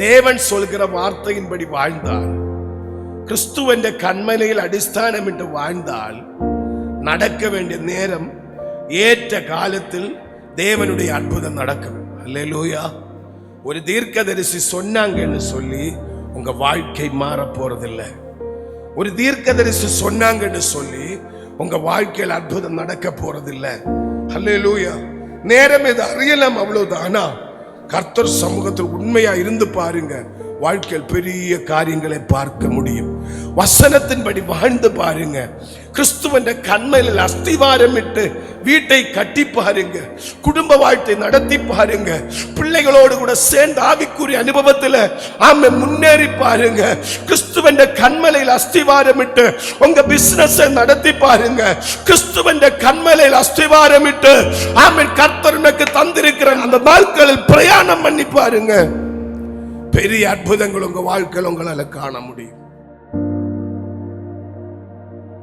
தேவன் சொல்கிற வார்த்தையின்படி வாழ்ந்தால் கண்மலையில் அடிஸ்தானம் അടിസ്ഥാനമിട്ട് வாழ்ந்தால் நடக்க வேண்டிய நேரம் ஏற்ற காலத்தில் தேவனுடைய அற்புதம் நடக்கும் அல்லேலூயா ஒரு தீர்க்கதரிசி சொன்னாங்கன்னு சொல்லி உங்க வாழ்க்கை மாற போறதில்லை ஒரு தீர்க்கதரிசி சொன்னாங்கன்னு சொல்லி உங்க வாழ்க்கையில் அற்புதம் நடக்க போறதில்லை அல்லே லூயா நேரம் இது அறியலாம் அவ்வளவுதானா கர்த்தர் சமூகத்தில் உண்மையா இருந்து பாருங்க. வாழ்க்கையில் பெரிய காரியங்களை பார்க்க முடியும். வசனத்தின்படி வாழ்ந்து பாருங்க. கிறிஸ்துவன் கண்மையில் அஸ்திவாரம் இட்டு வீட்டை கட்டி பாருங்க. குடும்ப வாழ்க்கை நடத்தி பாருங்க. பிள்ளைகளோடு கூட சேர்ந்து ஆவிக்குரிய அனுபவத்தில் ஆமை முன்னேறி பாருங்க. கிறிஸ்துவன் கண்மலையில் அஸ்திவாரம் இட்டு உங்க பிசினஸ் நடத்தி பாருங்க. கிறிஸ்துவன் கண்மலையில் அஸ்திவாரம் இட்டு ஆமை கர்த்த உனக்கு அந்த நாட்களில் பிரயாணம் பண்ணி பாருங்க. பெரிய அற்புதங்கள் உங்க வாழ்க்கையில் உங்களால காண முடியும்.